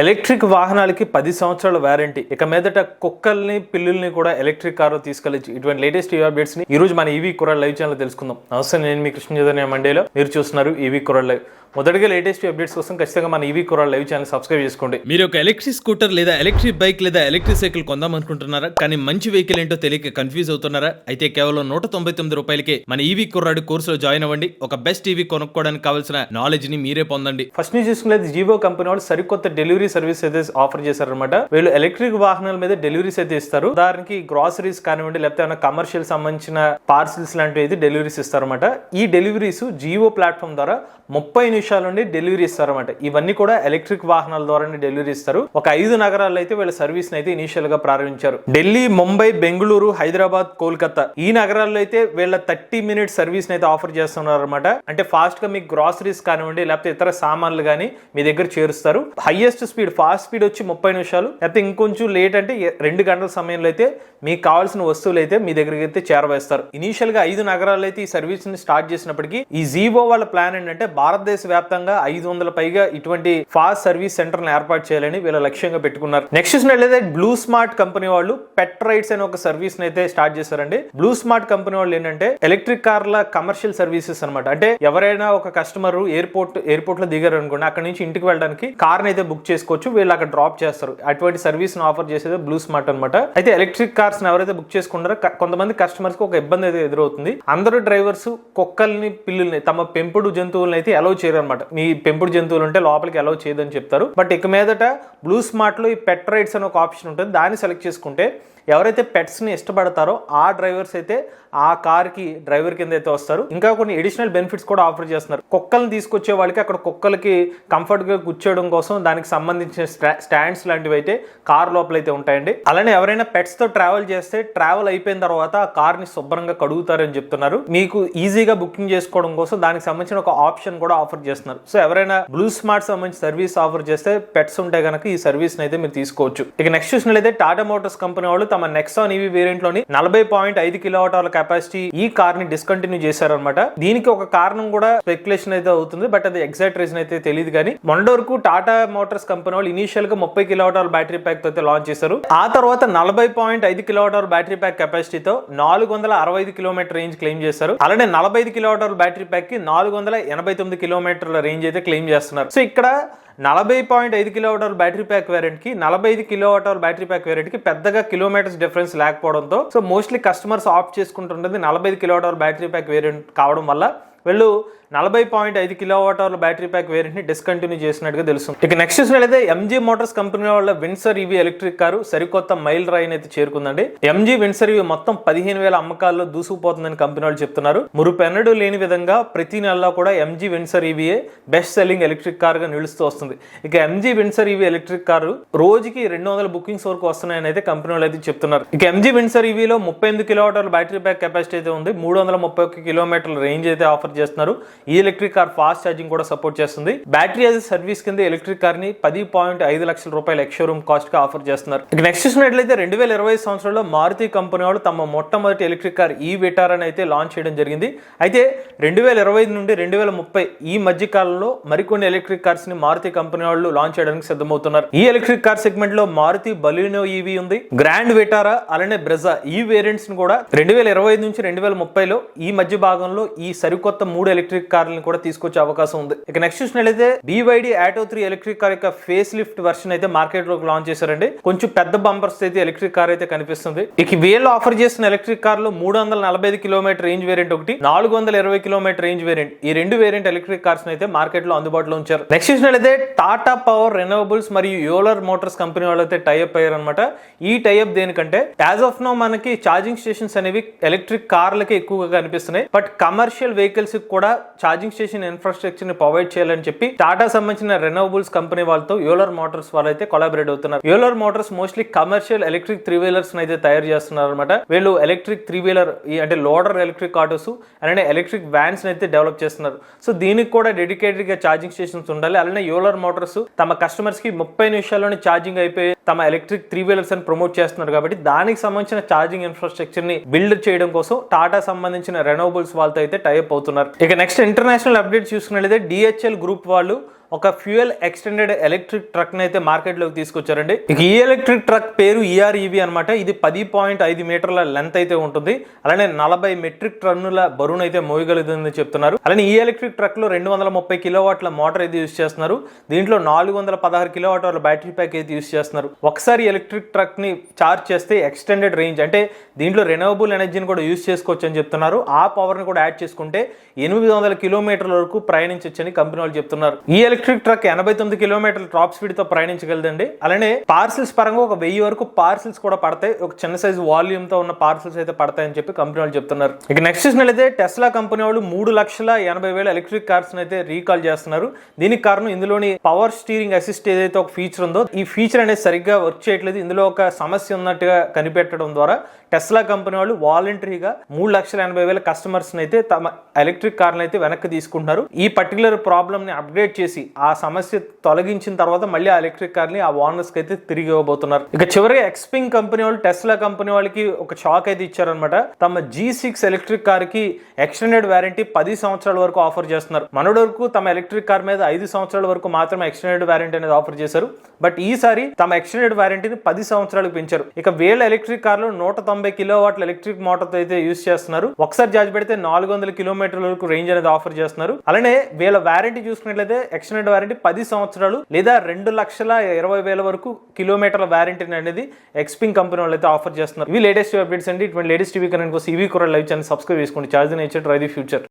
Electric వాహనాలకి పది సంవత్సరాల warranty. ఇక మీదట కుక్కల్ని పిల్లుల్ని కూడా ఎలక్ట్రిక్ కారు తీసుకెళ్ళచ్చు ఇటువంటి లేటెస్ట్ ఈ అప్డేట్స్ని ఈ రోజు మన ఈవీ కురల్ లైవ్ ఛానల్ తెలుసుకుందాం. నమస్తే నేను మీ కృష్ణ చైతన్య మండేలో. మీరు చూస్తున్నారు ఈవీ కురల్ లైవ్. మొదటిగా లేటెస్ట్ అప్డేట్స్ కోసం ఖచ్చితంగా మన ఈవీ కుర్ర లైవ్ ఛానల్ సబ్స్క్రైబ్ చేసుకోండి. మీరు ఒక ఎలక్ట్రిక్ స్కూటర్ లేదా ఎలక్ట్రిక్ బైక్ లేదా ఎలక్ట్రిక్ సైకిల్ కొందాం అనుకుంటున్నారా? కానీ మంచి వెహికల్ ఏంటో తెలియక కన్ఫ్యూజ్ అవుతున్నారా? అయితే కేవలం నూట తొంభై తొమ్మిది రూపాయలకే మన ఈవీ కుర్రాడు కోర్సులో జాయిన్ అవ్వండి. ఒక బెస్ట్ ఈవీ కొనుక్కోవడానికి కావాల్సిన నాలెడ్జ్ని మీరే పొందండి. ఫస్ట్ నుంచి చూసుకునేది జీవో కంపెనీ వాళ్ళు సరికొత్త డెలివరీ సర్వీస్ అయితే ఆఫర్ చేశారనమాట వీళ్ళు ఎలక్ట్రిక్ వాహనాల మీద డెలివరీస్ అయితే ఇస్తారు. ఉదాహరణకి గ్రాసరీస్ కానివ్వండి లేకపోతే ఏమైనా కమర్షియల్ సంబంధించిన పార్సిల్స్ లాంటివి అయితే డెలివరీస్ ఇస్తారన్నమాట. ఈ డెలివరీస్ జియో ప్లాట్ఫామ్ ద్వారా ముప్పై నిమిషాల నుండి డెలివరీ ఇస్తారన్నమాట. ఇవన్నీ కూడా ఎలక్ట్రిక్ వాహనాల ద్వారానే డెలివరీ ఇస్తారు. ఒక ఐదు నగరాల్లో అయితే వీళ్ళ సర్వీస్ అయితే ఇనీషియల్గా ప్రారంభించారు. ఢిల్లీ ముంబై బెంగళూరు హైదరాబాద్ కోల్కతా ఈ నగరాల్లో అయితే వీళ్ళ థర్టీ మినిట్ సర్వీస్ అయితే ఆఫర్ చేస్తున్నారు అనమాట అంటే ఫాస్ట్గా మీకు గ్రాసరీస్ కానివ్వండి లేకపోతే ఇతర సామాన్లు కానీ మీ దగ్గర చేరుస్తారు. హైయెస్ట్ స్పీడ్ ఫాస్ట్ స్పీడ్ వచ్చి ముప్పై నిమిషాలు. లేకపోతే ఇంకొంచెం లేట్ అంటే రెండు గంటల సమయంలో అయితే మీకు కావాల్సిన వస్తువులు అయితే మీ దగ్గరికి అయితే చేరవేస్తారు. ఇనీషియల్గా ఐదు నగరాలు అయితే ఈ సర్వీస్ని స్టార్ట్ చేసినప్పటికీ ఈ జీవో వాళ్ళ ప్లాన్ ఏంటంటే భారతదేశ వ్యాప్తంగా ఐదు వందల పైగా ఇటువంటి ఫాస్ట్ సర్వీస్ సెంటర్ ఏర్పాటు చేయాలని వీళ్ళ లక్ష్యంగా పెట్టుకున్నారు. నెక్స్ట్ చూసినట్లయితే బ్లూ స్మార్ట్ కంపెనీ వాళ్ళు పెట్ రైడ్స్ అనే ఒక సర్వీస్ అయితే స్టార్ట్ చేశారండి. బ్లూ స్మార్ట్ కంపెనీ వాళ్ళు ఏంటంటే ఎలక్ట్రిక్ కార్ల కమర్షియల్ సర్వీసెస్ అన్నమాట. అంటే ఎవరైనా ఒక కస్టమర్ ఎయిర్పోర్ట్ ఎయిర్పోర్ట్లో దిగారు అనుకోండి అక్కడ నుంచి ఇంటికి వెళ్ళడానికి కార్ అయితే బుక్ చేసుకోవచ్చు. వీళ్ళు అక్కడ డ్రాప్ చేస్తారు. అటువంటి సర్వీస్ ఆఫర్ చేసేది బ్లూ స్మార్ట్ అనమాట అయితే ఎలక్ట్రిక్ కార్స్ని ఎవరైతే బుక్ చేసుకుంటారో కొంతమంది కస్టమర్స్కి ఒక ఇబ్బంది అయితే ఎదురవుతుంది. అందరూ డ్రైవర్స్ కుక్కల్ని పిల్లుల్ని తమ పెంపుడు జంతువులను అయితే అలౌ చేయరు అనమాట మీ పెంపుడు జంతువులు ఉంటే లోపలికి అలౌ చేయదని చెప్తారు. బట్ ఇక మీదట బ్లూ స్మార్ట్లో ఈ పెట్ రైడ్స్ అనే ఒక ఆప్షన్ ఉంటుంది. దాన్ని సెలెక్ట్ చేసుకుంటే ఎవరైతే పెట్స్ని ఇష్టపడతారో ఆ డ్రైవర్స్ అయితే ఆ కార్కి డ్రైవర్ కింద అయితే వస్తారు. ఇంకా కొన్ని ఎడిషనల్ బెనిఫిట్స్ కూడా ఆఫర్ చేస్తున్నారు. కుక్కల్ని తీసుకొచ్చే వాళ్ళకి అక్కడ కుక్కలకి కంఫర్ట్గా కూర్చోవడం కోసం దానికి సంబంధించిన స్టాండ్స్ లాంటివి అయితే కార్ లోపల అయితే ఉంటాయండి. అలానే ఎవరైనా పెట్స్తో ట్రావెల్ చేస్తే ట్రావెల్ అయిపోయిన తర్వాత ఆ కార్ని శుభ్రంగా కడుగుతారని చెప్తున్నారు. మీకు ఈజీగా బుకింగ్ చేసుకోవడం కోసం దానికి సంబంధించిన ఒక ఆప్షన్ కూడా ఆఫర్ చేస్తున్నారు. సో ఎవరైనా బ్లూ స్మార్ట్ సంబంధించి సర్వీస్ ఆఫర్ చేస్తే పెట్స్ ఉంటే కనుక ఈ సర్వీస్ అయితే మీరు తీసుకోవచ్చు. ఇక నెక్స్ట్ చూసినట్లయితే టాటా మోటార్స్ కంపెనీ వాళ్ళు తమ నెక్సాన్ ఈవీ వేరియంట్లోని నలభై పాయింట్ ఐదు కిలోవాటాల కెపాసిటీ ఈ కార్ని డిస్కంటిన్యూ చేశారనమాట దీనికి ఒక కారణం కూడా స్పెక్యులేషన్ అయితే అవుతుంది. బట్ అది ఎగ్జాక్ట్ రీజన్ అయితే తెలియదు కానీ మొన్న వరకు టాటా మోటార్స్ కంపెనీ వాళ్ళు ఇనిషియల్గా ముప్పై కిలోవాటాల బ్యాటరీ ప్యాక్తో అయితే లాంచ్ చేశారు. ఆ తర్వాత నలభై పాయింట్ ఐదు కిలోమీటర్ బ్యాటరీ ప్యాక్ కెపాసిటీతో నాలుగు వందల అరవై ఐదు కిలోమీటర్ రేంజ్ క్లెయిమ్ చేశారు. అలానే నలభై ఐదు కిలోమీటర్ బ్యాటరీ ప్యాక్కి నాలుగు వందల ఎనభై తొమ్మిది కిలోమీటర్ల రేంజ్ అయితే క్లెయిమ్ చేస్తున్నారు. సో ఇక్కడ నలభై పాయింట్ ఐదు కిలోమీటర్ బ్యాటరీ ప్యాక్ వేరియంట్కి నలభై ఐదు కిలోమీటర్ బ్యాటరీ ప్యాక్ వేరియంట్కి పెద్దగా కిలోమీటర్స్ డిఫరెన్స్ లేకపోవడంతో సో మోస్ట్లీ కస్టమర్స్ ఆప్ట్ చేసుకుంటుంటుంది నలభై ఐదు కిలోవాటర్ బ్యాటరీ ప్యాక్ వేరియంట్ కావడం వల్ల. వీళ్ళు నలభై పాయింట్ ఐదు కిలోవాటర్ల బ్యాటరీ ప్యాక్ వేరియంట్ని డిస్కంటిన్యూ చేసినట్టుగా తెలుస్తుంది. ఇక నెక్స్ట్ చూసినట్లయితే ఎంజీ మోటార్స్ కంపెనీ వాళ్ళ విన్సర్ ఈవీ ఎలక్ట్రిక్ కారు సరికొత్త మైల్ రైన్ అయితే చేరుకుందండి. ఎంజీ విన్సర్ ఈవీ మొత్తం పదిహేను వేల అమ్మకాల్లో దూసుకుపోతుందని కంపెనీ వాళ్ళు చెప్తున్నారు. మురుపెన్నడు లేని విధంగా ప్రతి నెలలో కూడా ఎంజీ విన్సర్ ఈవీఏ బెస్ట్ సెల్లింగ్ ఎలక్ట్రిక్ కార్గా నిలుస్తూ వస్తుంది. ఇక MG Windsor EV electric car రోజుకి రెండు వందల బుకింగ్స్ వరకు వస్తున్నాయని అయితే కంపెనీ వాళ్ళు అయితే చెప్తున్నారు. ఇక ఎంజీ విన్సర్ ఈవీలో ముప్పై ఎనిమిది కిలోమీటర్ల బ్యాటరీ ప్యాక్ కెపాసిటీ అయితే ఉంది. మూడు వందల ముప్పై ఒక్క కిలోమీటర్ల రేంజ్ అయితే ఆఫర్ చేస్తున్నారు. ఈ ఎలక్ట్రిక్ కార్ ఫాస్ట్ ఛార్జింగ్ కూడా సపోర్ట్ చేస్తుంది. బ్యాటరీ యాజ్ సర్వీస్ కింద ఎలక్ట్రిక్ కార్ని పది పాయింట్ ఐదు లక్షల రూపాయల ఎక్స్ షోరూమ్ కాస్ట్గా ఆఫర్ చేస్తున్నారు. ఇక నెక్స్ట్ చూసినట్లయితే రెండు వేల ఇరవై సంవత్సరంలో మారుతి కంపెనీ వాళ్ళు తమ మొట్టమొదటి ఎలక్ట్రిక్ కార్ ఈ విటార్ అని అయితే లాంచ్ చేయడం జరిగింది. అయితే రెండు వేల ఇరవై నుండి రెండు వేల ముప్పై ఈ మధ్య కాలంలో మరికొన్ని ఎలక్ట్రిక్ కార్స్ని మారుతి కంపెనీ వాళ్ళు లాంచ్ చేయడానికి సిద్ధమవుతున్నారు. ఈ ఎలక్ట్రిక్ కార్ సెగ్మెంట్లో మారుతి బలినో ఈవీ ఉంది గ్రాండ్ విటారా అలానే బ్రెజా ఈ వేరియంట్స్ని కూడా రెండు వేల ఇరవై నుంచి రెండు వేల ముప్పైలో ఈ మధ్య భాగంలో ఈ సరికొత్త మూడు ఎలక్ట్రిక్ కార్లను కూడా తీసుకొచ్చే అవకాశం ఉంది. ఇక నెక్స్ట్ చూసినట్లయితే BYD auto three electric car యొక్క ఫేస్ లిఫ్ట్ వర్షన్ అయితే మార్కెట్లోకి లాంచ్ చేశారండి. కొంచెం పెద్ద బంపర్స్ అయితే ఎలక్ట్రిక్ కార్ అయితే కనిపిస్తుంది. ఇక వీళ్ళు ఆఫర్ చేసిన ఎలక్ట్రిక్ కార్లో మూడు వందల నలభై ఐదు కిలోమీటర్ రేంజ్ వేరియంట్ ఒకటి నాలుగు వందల ఇరవై కిలోమీటర్ రేంజ్ వేరియంట్ ఈ రెండు వేరియంట్ ఎలక్ట్రిక్ కార్స్ అయితే మార్కెట్లో అందుబాటులో ఉంచారు. నెక్స్ట్ చూసినట్లయితే టాటా పవర్ రెనోవబుల్స్ మరియు యోలర్ మోటార్స్ కంపెనీ వాళ్ళు అయితే టైఅప్ అయ్యారు అనమాట ఈ టైఅప్ దేనికంటే యాజ్ ఆఫ్ నో మనకి ఛార్జింగ్ స్టేషన్స్ అనేవి ఎలక్ట్రిక్ కార్లకే ఎక్కువగా కనిపిస్తున్నాయి. బట్ కమర్షియల్ వెహికల్స్ కూడా ఛార్జింగ్ స్టేషన్ ఇన్ఫ్రాస్ట్రక్చర్ని ప్రొవైడ్ చేయాలని చెప్పి టాటా సంబంధించిన రెనోవబుల్స్ కంపెనీ వాళ్ళతో యోలర్ మోటార్స్ వాళ్ళు అయితే కొలాబరేట్ అవుతున్నారు. Euler motors mostly commercial electric three wheelers అయితే తయారు చేస్తున్నారు అనమాట వీళ్ళు ఎలక్ట్రిక్ త్రీ వీలర్ అంటే లోడర్ ఎలక్ట్రిక్ ఆటోస్ అలానే ఎలక్ట్రిక్ వ్యాన్స్ అయితే డెవలప్ చేస్తున్నారు. సో దీనికి కూడా డెడికేటెడ్గా ఛార్జింగ్ స్టేషన్స్ ఉండాలి. అలానే యోలర్ మోటార్స్ తమ కస్టమర్స్కి ముప్పై నిమిషాల్లోనే ఛార్జింగ్ అయిపోయి తమ ఎలక్ట్రిక్ త్రీ వీలర్స్ అని ప్రమోట్ చేస్తున్నారు కాబట్టి దానికి సంబంధించిన ఛార్జింగ్ ఇన్ఫ్రాస్ట్రక్చర్ని బిల్డ్ చేయడం కోసం టాటా సంబంధించిన రెనోబుల్స్ వాళ్ళతో అయితే టైప్ అవుతున్నారు. ఇక నెక్స్ట్ ఇంటర్నేషనల్ అప్డేట్ చూసుకున్నట్లయితే డిహెచ్ఎల్ గ్రూప్ వాళ్ళు ఒక ఫ్యూయల్ ఎక్స్టెండెడ్ ఎలక్ట్రిక్ ట్రక్ అయితే మార్కెట్లోకి తీసుకొచ్చారండి. ఇక ఈ ఎలక్ట్రిక్ ట్రక్ పేరు ఈఆర్ఈవి అనమాట ఇది పది పాయింట్ ఐదు మీటర్ల లెంత్ అయితే ఉంటుంది. అలానే నలభై మెట్రిక్ టన్నుల బరువును అయితే మోయగలుగుతుందని చెప్తున్నారు. అలానే ఈ ఎలక్ట్రిక్ ట్రక్లో రెండు వందల ముప్పై కిలోవాట్ల మోటార్ అయితే యూస్ చేస్తున్నారు. దీంట్లో నాలుగు వందల పదహారు కిలోవాట్ బ్యాటరీ ప్యాక్ అయితే యూస్ చేస్తున్నారు. ఒకసారి ఎలక్ట్రిక్ ట్రక్ని చార్జ్ చేస్తే ఎక్స్టెండెడ్ రేంజ్ అంటే దీంట్లో రెనవబుల్ ఎనర్జీని కూడా యూస్ చేసుకోవచ్చు అని చెప్తున్నారు. ఆ పవర్ని కూడా యాడ్ చేసుకుంటే ఎనిమిది వందల కిలోమీటర్ల వరకు ప్రయాణించవచ్చని కంపెనీ వాళ్ళు చెప్తున్నారు. ఈ ఎలక్ట్రిక్ ట్రక్ ఎనభై తొమ్మిది కిలోమీటర్ల టాప్ స్పీడ్తో ప్రయాణించగలదండి. అలానే పార్సిల్స్ పరంగా ఒక వెయ్యి వరకు పార్సిల్స్ కూడా పడతాయి. ఒక చిన్న సైజ్ వాల్యూమ్తో ఉన్న పార్సిల్స్ అయితే పడతాయని చెప్పి కంపెనీ వాళ్ళు చెప్తున్నారు. ఇక నెక్స్ట్ చూసినట్లయితే టెస్లా కంపెనీ వాళ్ళు మూడు లక్షల ఎనభై వేల ఎలక్ట్రిక్ కార్స్ అయితే రీకాల్ చేస్తున్నారు. దీనికి కారణం ఇందులోని పవర్ స్టీరింగ్ అసిస్ట్ ఏదైతే ఒక ఫీచర్ ఉందో ఈ ఫీచర్ అనేది సరిగ్గా వర్క్ చేయట్లేదు. ఇందులో ఒక సమస్య ఉన్నట్టుగా కనిపెట్టడం ద్వారా టెస్లా కంపెనీ వాళ్ళు వాలంటరీగా మూడు లక్షల ఎనభై వేల కస్టమర్స్ అయితే తమ ఎలక్ట్రిక్ కార్లను అయితే వెనక్కి తీసుకుంటున్నారు. ఈ పర్టికులర్ ప్రాబ్లమ్ని అప్డేట్ చేసి ఆ సమస్య తొలగించిన తర్వాత మళ్ళీ ఆ ఎలక్ట్రిక్ కార్ని ఆ ఓనర్స్కి అయితే తిరిగి ఇవ్వబోతున్నారు. ఇక చివరిగా ఎక్స్పింగ్ కంపెనీ వాళ్ళు టెస్లా కంపెనీ వాళ్ళకి ఒక షాక్ అయితే ఇచ్చారనమాట తమ జీ సిక్స్ ఎలక్ట్రిక్ కార్కి ఎక్స్టెండెడ్ వారంటీ పది సంవత్సరాల వరకు ఆఫర్ చేస్తున్నారు. మనోడు వరకు తమ ఎలక్ట్రిక్ కార్ మీద ఐదు సంవత్సరాల వరకు మాత్రమే ఎక్స్టెండెడ్ వారంటీ అనేది ఆఫర్ చేశారు. బట్ ఈసారి తమ ఎక్స్టెండెడ్ వారంటీని పది సంవత్సరాలకు పెంచారు. ఇక వేల ఎలక్ట్రిక్ కార్లు నూట తొంభై కిలో వాట్ల ఎలక్ట్రిక్ మోటార్ అయితే యూస్ చేస్తున్నారు. ఒకసారి చార్జ్ పెడితే నాలుగు వందల కిలోమీటర్ల వరకు రేంజ్ అనేది ఆఫర్ చేస్తున్నారు. అలానే వీళ్ళ వారంటీ చూసుకున్నట్లయితే ఎక్స్టెండెడ్ వారంటీ పది సంవత్సరాలు లేదా రెండు లక్షల ఇరవై వేల వరకు కిలోమీటర్ల వారంటీ అనేది ఎక్స్పింగ్ కంపెనీ వాళ్ళు అయితే ఆఫర్ చేస్తున్నారు. ఇవి లేటెస్ట్ అప్డేట్స్ అండి. ఇటువంటి లేటెస్ట్ టీవీ కనెక్ట్ కోసం ఈవీ కూడా లైవ్ ఛానల్ సబ్స్క్రైబ్ చేసుకోండి. Charge nature try the future